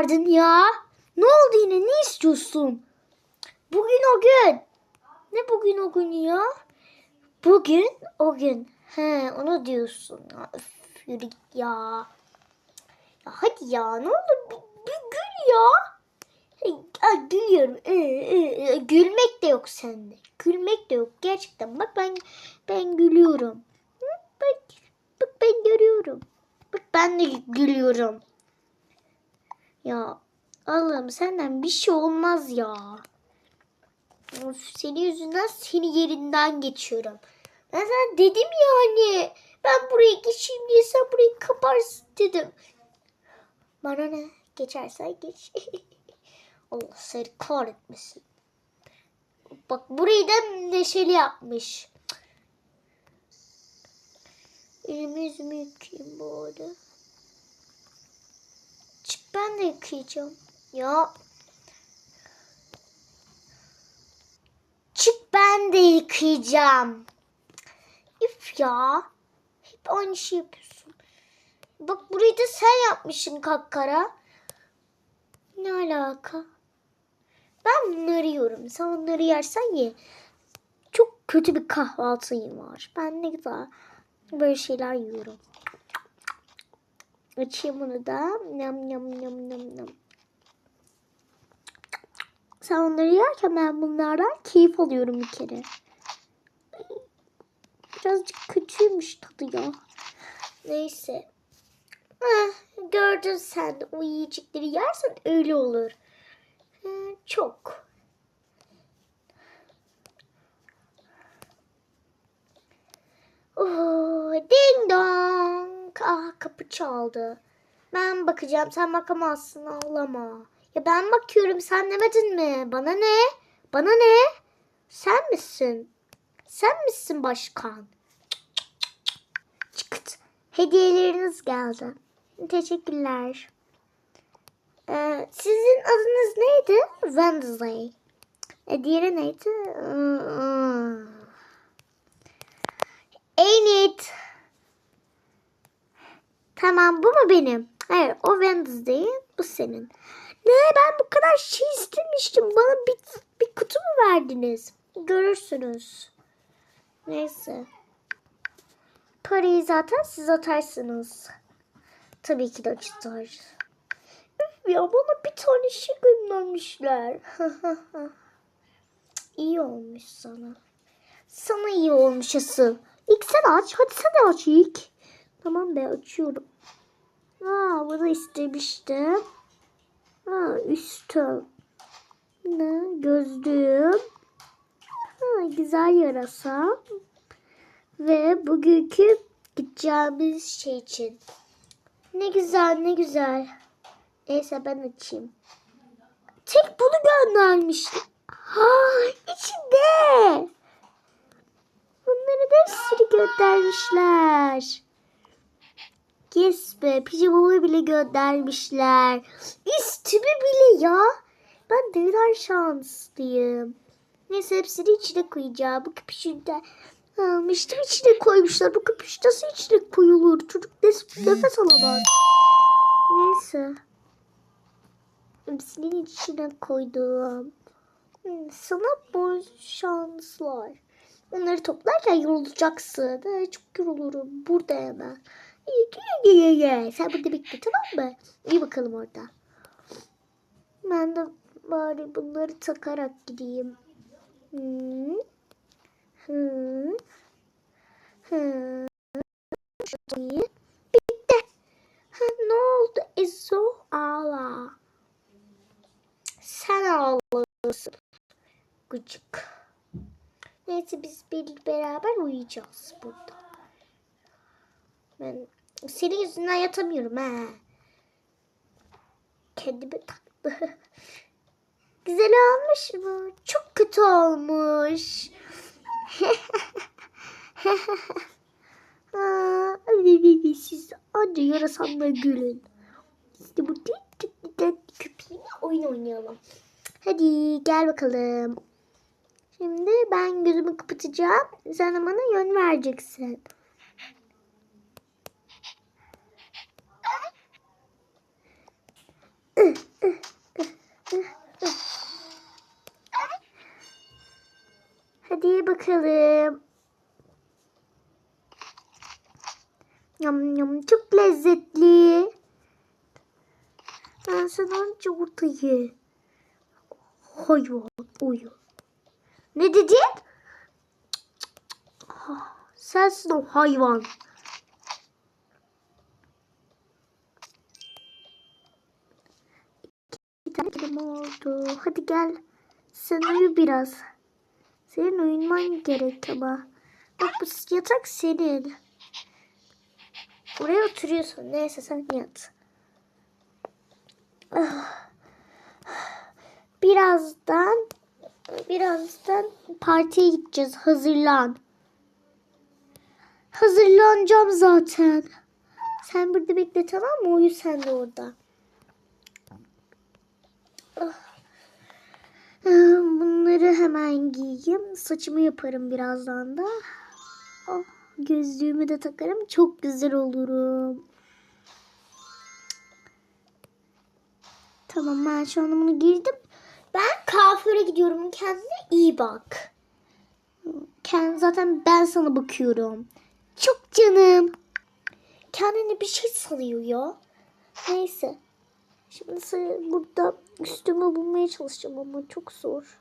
çağırdın ya? Ne oldu yine? Ne istiyorsun? Bugün o gün. Ne bugün o gün ya? Bugün o gün. He onu diyorsun. Öf, yürü ya. ya. Hadi ya ne olur bir, bir gül ya. Ay, gülüyorum. Ee, ee, gülmek de yok sende. Gülmek de yok. Gerçekten bak ben ben gülüyorum. Bak, bak ben görüyorum. Bak ben de gülüyorum. Ya Allah'ım senden bir şey olmaz ya. Of, senin yüzünden seni yerinden geçiyorum. Ben sana dedim yani. Ben buraya geçeyim diye sen burayı kaparsın dedim. Bana ne? Geçersen geç. Allah seni kahretmesin. Bak burayı da neşeli yapmış. Elimi yüzümü bu arada. Çık ben de yıkayacağım. Ya. Çık ben de yıkayacağım. Üf ya. Hep aynı şey yapıyorsun. Bak burayı da sen yapmışsın kakkara. Ne alaka? Ben bunları yiyorum. Sen onları yersen ye. Çok kötü bir kahvaltıyım var. Ben ne güzel böyle şeyler yiyorum. Açayım bunu da. Nam nam nam nam nam. Sen onları yerken ben bunlardan keyif alıyorum bir kere. Birazcık kötüymüş tadı ya. Neyse. Heh, gördün sen o yiyecekleri yersen öyle olur. Hı, çok. Oh, Ah kapı çaldı. Ben bakacağım sen bakamazsın ağlama. Ya ben bakıyorum sen demedin mi? Bana ne? Bana ne? Sen misin? Sen misin başkan? Çıkıt. Hediyeleriniz geldi. Teşekkürler. Ee, sizin adınız neydi? Wednesday. E, diğeri neydi? Hmm. Enid. Tamam bu mu benim? Hayır o Wednesday bu senin. Ne ben bu kadar şey istemiştim. Bana bir, bir kutu mu verdiniz? Görürsünüz. Neyse. Parayı zaten siz atarsınız. Tabii ki de açıklar. Üf ya bana bir tane şey göndermişler. iyi olmuş sana. Sana iyi olmuş asıl. İlk sen aç. Hadi sen aç ilk. Tamam be açıyorum. Aa bunu istemiştim. Aa üstüm. Ne? Gözlüğüm. Ha, güzel yarasa. Ve bugünkü gideceğimiz şey için. Ne güzel ne güzel. Neyse ben açayım. Tek bunu göndermiş. Ha, içinde. Bunları da hepsini göndermişler. Yes be pijamamı bile göndermişler. Üstümü bile ya. Ben ne kadar şanslıyım. Neyse hepsini içine koyacağım. Bu kapüşünde almıştım içine koymuşlar. Bu kapüş nasıl içine koyulur? Çocuk nefes, alamaz. Neyse. Hepsinin içine koydum. Hmm, Sana bol şanslar. Onları toplarken yorulacaksın. Çok yorulurum. Burada hemen. Sen burada bekle tamam mı? İyi bakalım orada. Ben de bari bunları takarak gideyim. Hmm. Hı. Şurayı. Bitti. Ha, ne oldu? Ezo ağla. Sen ağlıyorsun. Gıcık. Neyse biz bir beraber uyuyacağız burada. Senin yüzünden yatamıyorum ha. Kendime taktı. Güzel olmuş mu? Çok kötü olmuş. Siz anca yarasanla gülün. İşte bu köpeğine oyun oynayalım. Hadi gel bakalım. Şimdi ben gözümü kapatacağım. Sen bana yön vereceksin. Hadi bakalım. Yam yam çok lezzetli. Ben sana önce ortayı. Hayvan uyu. Ne dedin? Ah, Sensin o hayvan. Bir tane kelime oldu. Hadi gel. Sen uyu biraz. Senin uyuman gerek ama. Bak bu yatak senin. Buraya oturuyorsun. Neyse sen yat. Birazdan birazdan partiye gideceğiz. Hazırlan. Hazırlanacağım zaten. Sen burada bekle tamam mı? Uyu sen de orada. Ah. Ah, Bunları hemen giyeyim. Saçımı yaparım birazdan da. Ah, gözlüğümü de takarım. Çok güzel olurum. Tamam ben şu an bunu girdim. Ben kuaföre gidiyorum. Kendine iyi bak. Kend, zaten ben sana bakıyorum. Çok canım. Kendine bir şey sanıyor ya. Neyse. Şimdi burada üstümü bulmaya çalışacağım ama çok zor.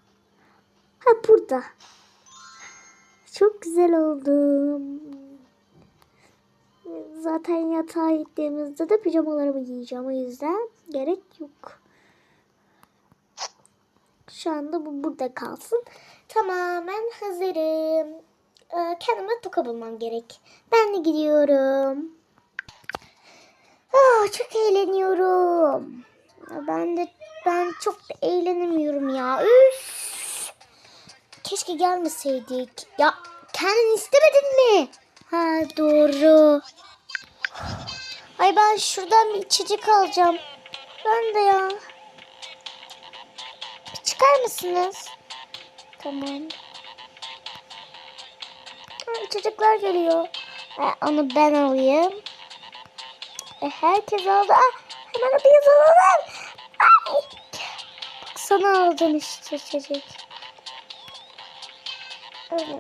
Ha burada. Çok güzel oldum. Zaten yatağa gittiğimizde de pijamalarımı giyeceğim. O yüzden gerek yok. Şu anda bu burada kalsın. Tamamen hazırım. Ee, kendime toka bulmam gerek. Ben de gidiyorum. Ah, çok eğleniyorum. Ben de ben çok da eğlenemiyorum ya. Üf. Keşke gelmeseydik. Ya kendin istemedin mi? Ha doğru. Ay ben şuradan bir içecek alacağım. Ben de ya. Bir çıkar mısınız? Tamam. Ha, içecekler geliyor. Ha, onu ben alayım. E, herkes aldı. Ah, hemen hepiniz alalım. Ay. Bak sana aldım işte içecek. Öyle.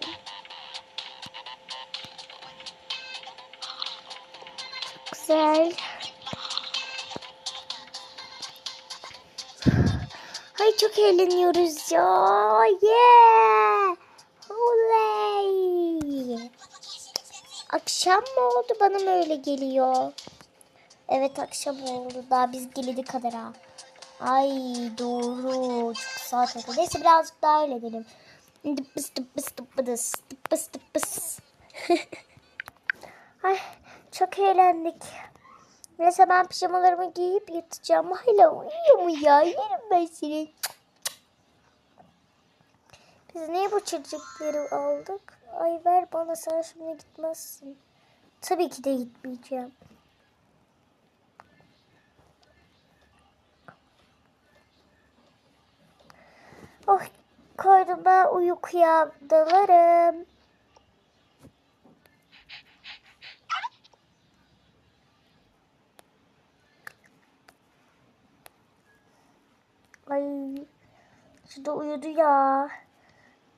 Güzel. Ay çok eğleniyoruz ya. Yeah. Oley. Akşam mı oldu bana mı öyle geliyor? Evet akşam oldu. Daha biz gelidi kadar ha. Ay doğru. Çok saat oldu. Neyse birazcık daha öyle edelim. Dıppıs dıppıs dıppıdız. Dıppıs dıppıs. Ay çok eğlendik. Neyse ben pijamalarımı giyip yatacağım. Hala uyuyor mu ya? Yerim ben seni. Biz niye bu çocukları aldık? Ay ver bana sen şimdi gitmezsin. Tabii ki de gitmeyeceğim. Oh koydum ben uykuya dalarım. Ay şurada uyudu ya.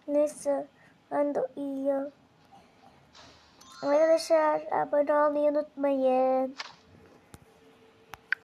Neyse ben de uyuyayım. Arkadaşlar abone olmayı unutmayın.